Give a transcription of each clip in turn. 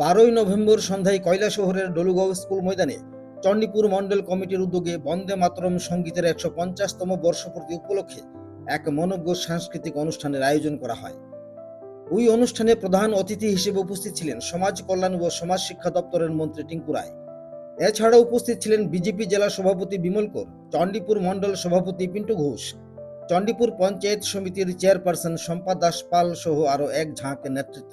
বারোই নভেম্বর সন্ধ্যায় কৈলাসহরের ডলুগাঁও স্কুল ময়দানে চণ্ডীপুর মণ্ডল কমিটির উদ্যোগে বন্দে মাতরম সঙ্গীতের একশো পঞ্চাশতম বর্ষপূর্তি উপলক্ষে এক মনজ্ঞ সাংস্কৃতিক অনুষ্ঠানের আয়োজন করা হয়। ওই অনুষ্ঠানে প্রধান অতিথি হিসেবে উপস্থিত ছিলেন সমাজ কল্যাণ ও সমাজ শিক্ষা দপ্তরের মন্ত্রী টিঙ্কু রায়। এছাড়া উপস্থিত ছিলেন বিজেপি জেলা সভাপতি বিমল কর, চণ্ডীপুর মণ্ডল সভাপতি পিন্টু ঘোষ, চণ্ডীপুর পঞ্চায়েত সমিতির চেয়ারপারসন শম্পা দাস পাল সহ আরও এক ঝাঁক নেতৃত্ব।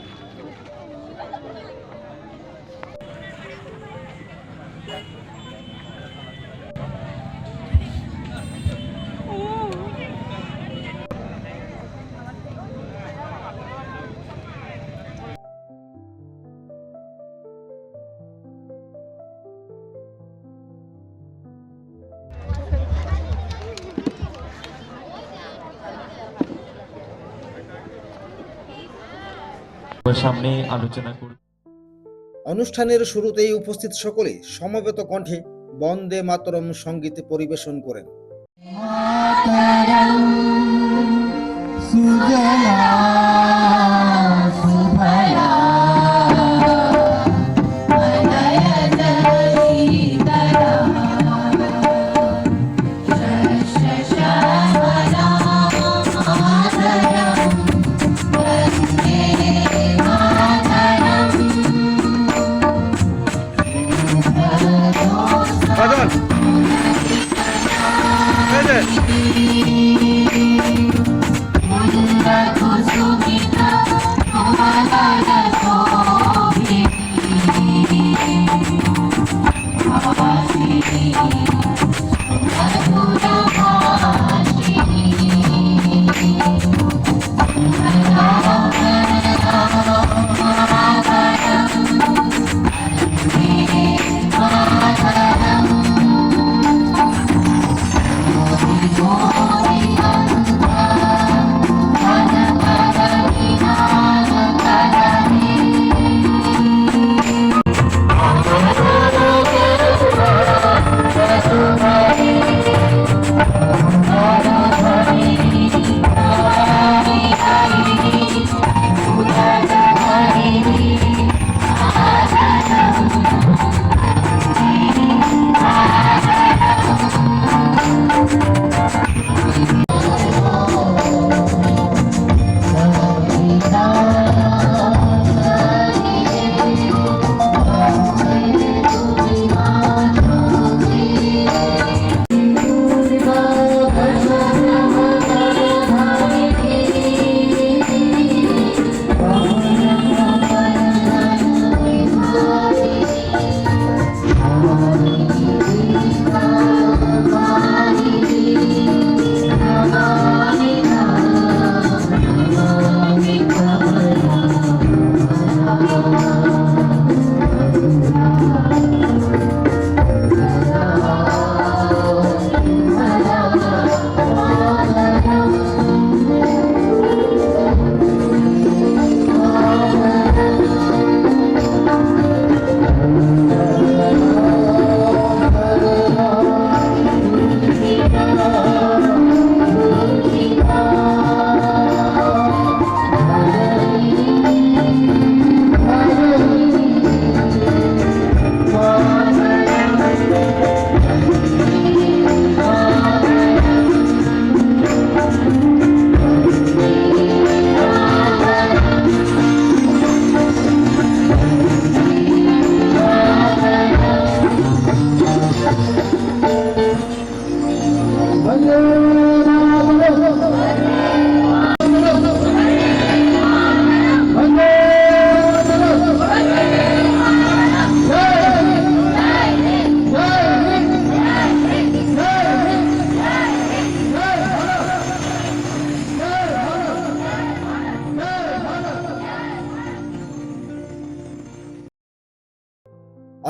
সামনে আলোচনা করব। অনুষ্ঠানের শুরুতেই উপস্থিত সকলে সমবেত কণ্ঠে বন্দে মাতরম সংগীত পরিবেশন করেন।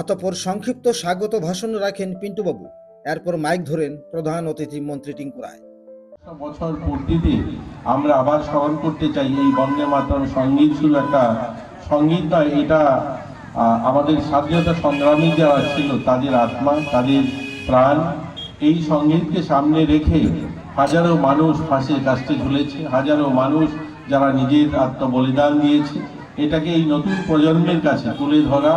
অতঃপর সংক্ষিপ্ত স্বাগত ভাষণ রাখেন পিন্টুবাবু। এরপর মাইক ধরেন প্রধান অতিথি মন্ত্রী টিঙ্কু রায়। বছর পূর্তিতে আমরা আবার স্মরণ করতে চাই এই বন্দে মাতরম সংগীত শুধু একটা সংগীত নয়, এটা আমাদের স্বাধীনতা সংগ্রামী যারা ছিল, তাদের আত্মা, তাদের প্রাণ, এই সঙ্গীতকে সামনে রেখে হাজারো মানুষ ফাঁসির কাছে ঝুলেছে, হাজারো মানুষ যারা নিজের আত্মবলিদান দিয়েছে। এটাকে এই নতুন প্রজন্মের কাছে তুলে ধরা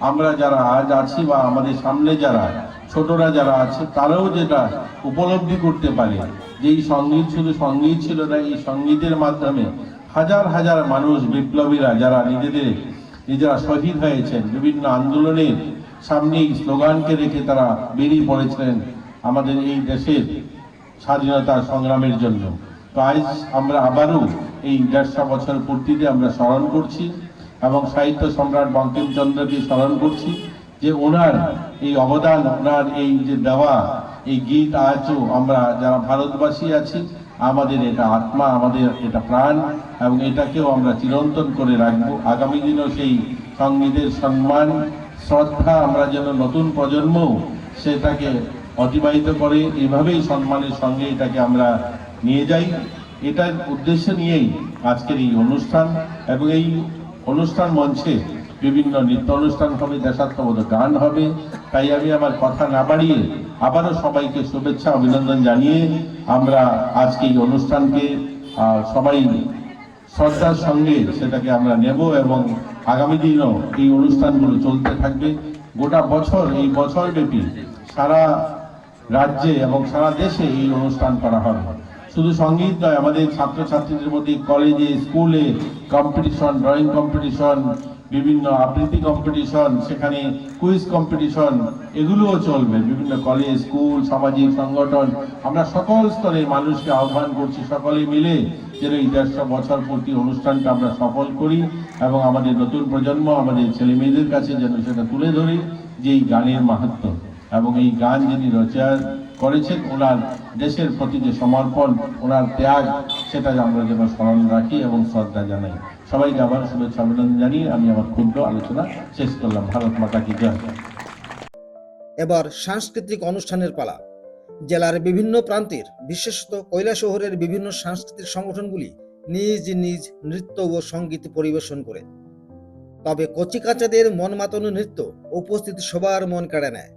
আমরা যারা আজ আছি বা আমাদের সামনে যারা, ছোটরা যারা আছে, তারাও যেটা উপলব্ধি করতে পারে, যে এই সংগীত শুধু সংগীত ছিল না, এই সঙ্গীতের মাধ্যমে হাজার হাজার মানুষ, বিপ্লবীরা যারা নিজেদের, নিজেরা শহীদ হয়েছেন, বিভিন্ন আন্দোলনের সামনে এই স্লোগানকে রেখে তারা বেরিয়ে পড়েছিলেন আমাদের এই দেশের স্বাধীনতা সংগ্রামের জন্য। তো আজ আমরা আবারও এই দেড়শো বছর পূর্তিতে আমরা স্মরণ করছি। এবং সাহিত্য সম্রাট বঙ্কিমচন্দ্রকে স্মরণ করছি যে ওনার এই অবদান, ওনার এই যে দেওয়া এই গীত আজও আমরা যারা ভারতবাসী আছি, আমাদের এটা আত্মা, আমাদের এটা প্রাণ এবং এটাকেও আমরা চিরন্তন করে রাখব। আগামী দিনেও সেই সঙ্গীতের সম্মান, শ্রদ্ধা আমরা যেন নতুন প্রজন্ম সেটাকে অতিবাহিত করে, এভাবেই সম্মানের সঙ্গে এটাকে আমরা নিয়ে যাই। এটার উদ্দেশ্য নিয়েই আজকের এই অনুষ্ঠান এবং এই অনুষ্ঠান মঞ্চে বিভিন্ন নৃত্য অনুষ্ঠান হবে, দেশাত্মবোধক গান হবে। তাই আমি আমার কথা না বাড়িয়ে আবারও সবাইকে শুভেচ্ছা, অভিনন্দন জানিয়ে আমরা আজকে এই অনুষ্ঠানকে সবাই শ্রদ্ধার সঙ্গে সেটাকে আমরা নেব এবং আগামী দিনও এই অনুষ্ঠানগুলো চলতে থাকবে। গোটা বছর, এই বছর ব্যাপী সারা রাজ্যে এবং সারা দেশে এই অনুষ্ঠান করা হবে। শুধু সংগীত নয়, আমাদের ছাত্রছাত্রীদের মধ্যে কলেজে, স্কুলে কম্পিটিশন ড্রয়িং কম্পিটিশন বিভিন্ন আবৃত্তি কম্পিটিশন সেখানে কুইজ কম্পিটিশন এগুলোও চলবে। বিভিন্ন কলেজ স্কুল সামাজিক সংগঠন, আমরা সকল স্তরের মানুষকে আহ্বান করছি, সকলে মিলে যেন এই দেড়শো বছর পূর্তি অনুষ্ঠানটা আমরা সফল করি এবং আমাদের নতুন প্রজন্ম, আমাদের ছেলে মেয়েদের কাছে যেন সেটা তুলে ধরি যে এই গানের মাহাত্ম্য এবং এই গান যিনি রচনা করেছেন, ওনার দেশের প্রতি যে সমর্পণ, ওনার ত্যাগ, সেটা আমরা যেন স্মরণ রাখি এবং শ্রদ্ধা জানাই। সবাইকে আবার শুভেচ্ছা, অভিনন্দন জানিয়ে আমি আমার ক্ষুদ্র আলোচনা শেষ করলাম। ভারত মাতা কি জয়। এবার সাংস্কৃতিক অনুষ্ঠানের পালা। জেলার বিভিন্ন প্রান্তের, বিশেষত কৈলাসহরের বিভিন্ন সাংস্কৃতিক সংগঠনগুলি নিজ নিজ নৃত্য ও সংগীত পরিবেশন করে। তবে কচিকাচাদের মন মাতানো নৃত্য উপস্থিত সবার মন কেড়ে নেয়।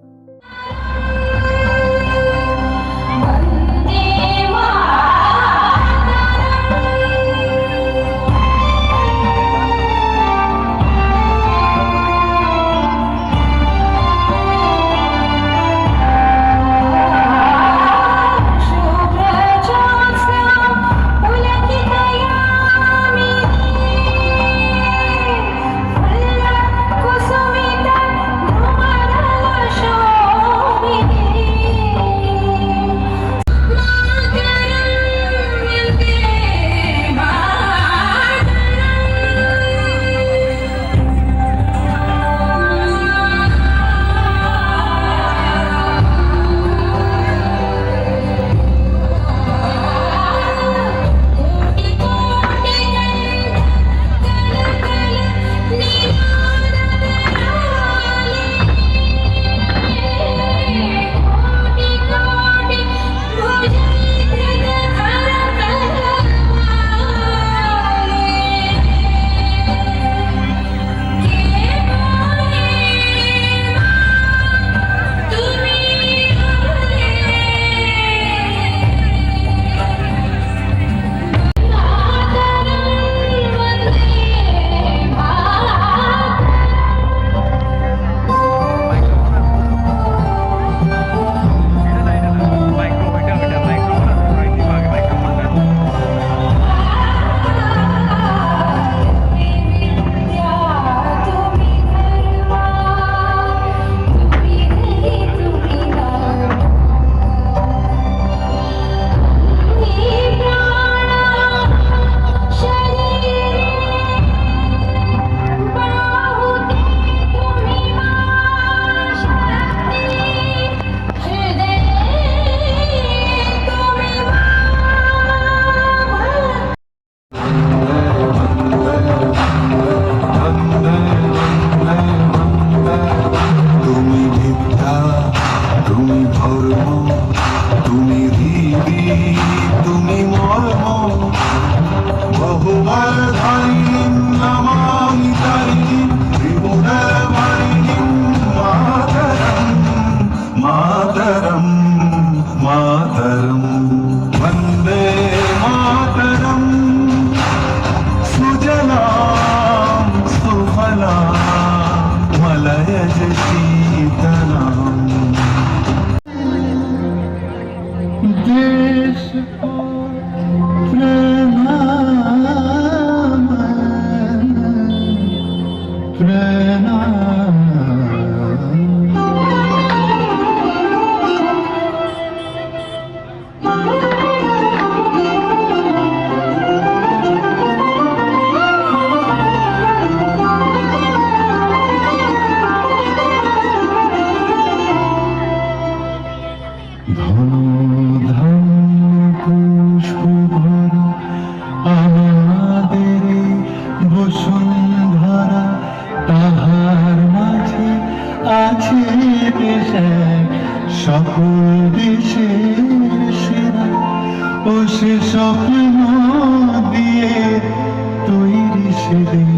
সেদিন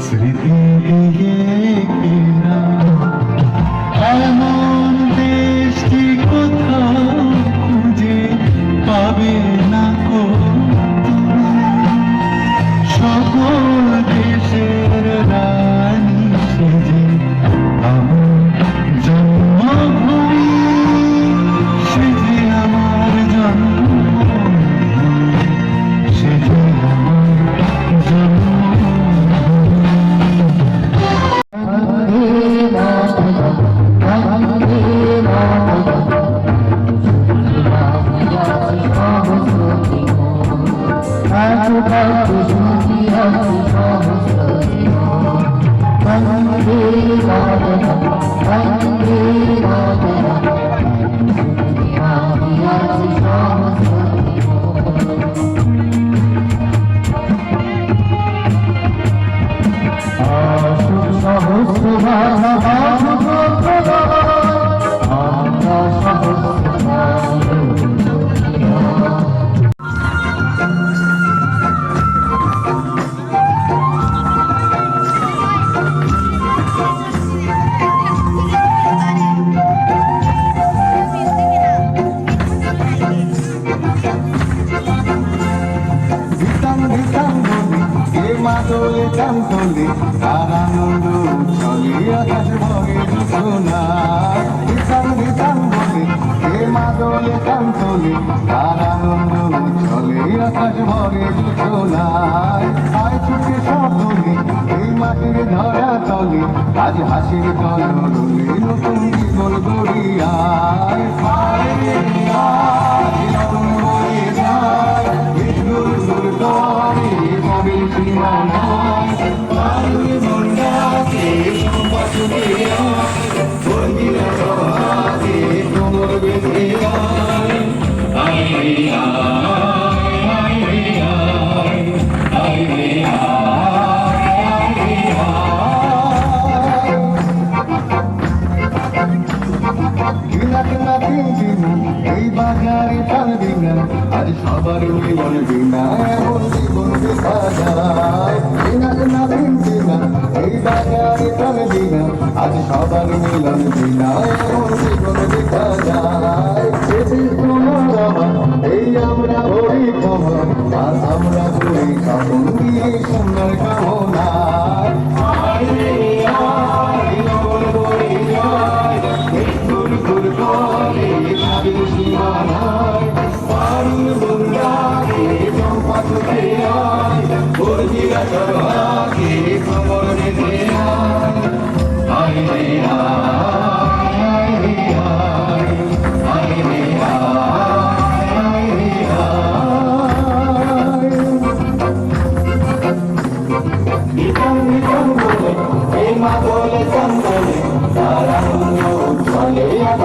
স্মৃতি আকাশ ভরে সোনায় আয় ছুটে সকলে এই মাটির ধরা তলে। আজ হাসির তরলে নতুন জীবন গড়িয়ায় নতুন গড়িয়ায় বিদ্যুৎ দুর্গরে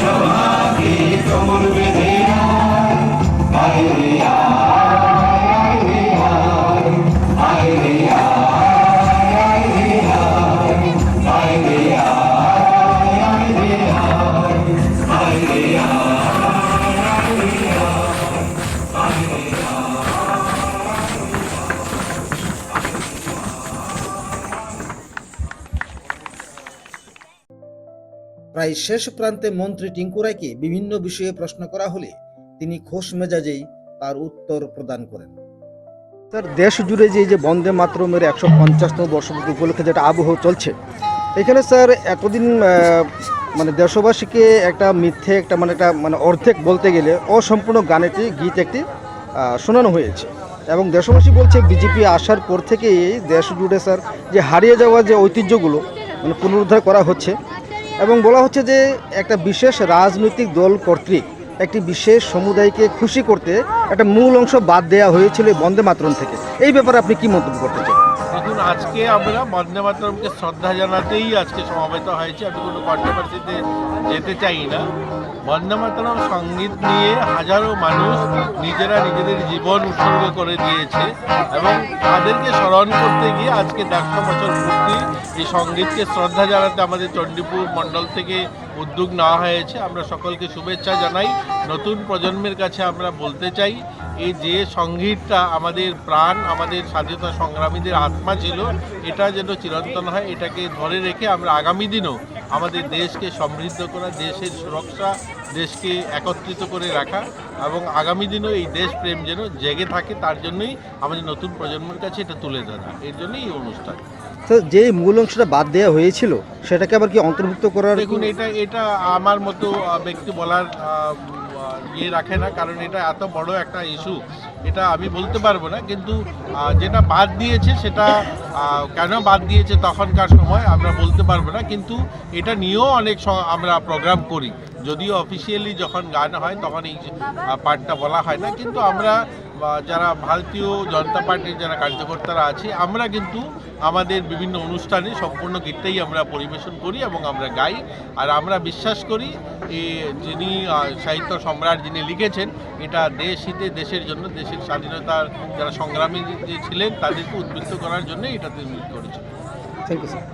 Shabbat. প্রায় শেষ প্রান্তে মন্ত্রী টিঙ্কু রায়কে বিভিন্ন বিষয়ে প্রশ্ন করা হলে তিনি খোশ মেজাজেই তার উত্তর প্রদান করেন। স্যার, দেশ জুড়ে যে যে বন্দে মাতরমের একশো পঞ্চাশতম বর্ষপূর্তি উপলক্ষে যেটা আবহ চলছে, এখানে স্যার এতদিন মানে দেশবাসীকে একটা মিথ্যে একটা মানে একটা মানে অর্ধেক বলতে গেলে অসম্পূর্ণ গানেটি, গীত একটি শোনানো হয়েছে। এবং দেশবাসী বলছে বিজেপি আসার পর থেকেই দেশ জুড়ে স্যার যে হারিয়ে যাওয়া যে ঐতিহ্যগুলো মানে পুনরুদ্ধার করা হচ্ছে এবং বলা হচ্ছে যে একটা বিশেষ রাজনৈতিক দল কর্তৃক একটি বিশেষ সমুদায়কে খুশি করতে একটা মূল অংশ বাদ দেওয়া হয়েছিল বন্দে মাতরম থেকে। এই ব্যাপারে আপনি কি মন্তব্য করতে চান? আজকে আমরা বন্দে মাতরমকে শ্রদ্ধা জানাতেই আজকে সমাবেত হয়েছে। আমি কোনো কন্ট্রোভার্সিতে যেতে চাই না। বন্দে মাতরম সংগীত নিয়ে হাজারো মানুষ নিজেরা নিজেদের জীবন উৎসর্গ করে দিয়েছে এবং তাদেরকে স্মরণ করতে গিয়ে আজকে দেড়শো বছর পূর্তি এই সঙ্গীতকে শ্রদ্ধা জানাতে আমাদের চণ্ডীপুর মণ্ডল থেকে উদ্যোগ নেওয়া হয়েছে। আমরা সকলকে শুভেচ্ছা জানাই। নতুন প্রজন্মের কাছে আমরা বলতে চাই এই যে সঙ্গীতটা আমাদের প্রাণ আমাদের স্বাধীনতা সংগ্রামীদের আত্মা ছিল এটা যেন চিরন্তন হয় এটাকে ধরে রেখে আমরা আগামী দিনও আমাদের দেশকে সমৃদ্ধ করা দেশের সুরক্ষা দেশকে একত্রিত করে রাখা এবং আগামী দিনও এই দেশপ্রেম যেন জেগে থাকে তার জন্যই আমাদের নতুন প্রজন্মের কাছে এটা তুলে ধরা। এর জন্যই এই অনুষ্ঠান। তো যে মূল অংশটা বাদ দেওয়া হয়েছিল সেটাকে আবার কি অন্তর্ভুক্ত করার দেখুন এটা এটা আমার মতো ব্যক্তি বলার ইয়ে রাখে না, কারণ এটা এত বড় একটা ইস্যু এটা আমি বলতে পারব না, কিন্তু যেটা বাদ দিয়েছে সেটা কেন বাদ দিয়েছে তখনকার সময় আমরা বলতে পারব না, কিন্তু এটা নিয়েও অনেক আমরা প্রোগ্রাম করি। যদিও অফিসিয়ালি যখন গান হয় তখন এই পার্টটা বলা হয় না, কিন্তু আমরা যারা ভারতীয় জনতা পার্টির যারা কার্যকর্তারা আছে, আমরা কিন্তু আমাদের বিভিন্ন অনুষ্ঠানে সম্পূর্ণ গীতটাই আমরা পরিবেশন করি এবং আমরা গাই। আর আমরা বিশ্বাস করি যিনি সাহিত্য সম্রাট যিনি লিখেছেন, এটা দেশ হিতে দেশের জন্য, দেশের স্বাধীনতার যারা সংগ্রামী যে ছিলেন, তাদেরকে উদ্বৃত্ত করার জন্য এটা তিনি করেছেন। থ্যাংক ইউ স্যার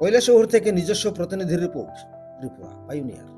কৈলাসহর থেকে নিজস্ব প্রতিনিধির রিপোর্ট ত্রিপুরা পাইনিয়ার